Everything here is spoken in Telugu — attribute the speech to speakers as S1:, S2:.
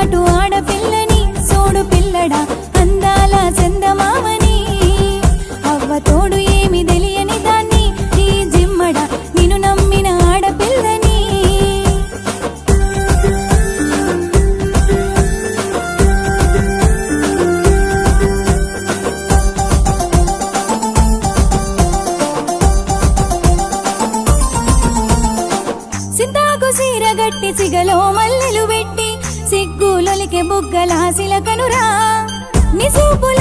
S1: పాటు ఆడపిల్లని సోడు పిల్లడా అందాల చందమామని. అవ్వ తోడు ఏమి తెలియని దాన్ని నీ జిమ్మడా నిన్ను నమ్మిన ఆడపిల్లని. సింతాకు సీరగట్టి సిగలో మల్లెలు పెట్టి సిగ్గులొలికే బుగ్గల సిలకనురా నిసూపుల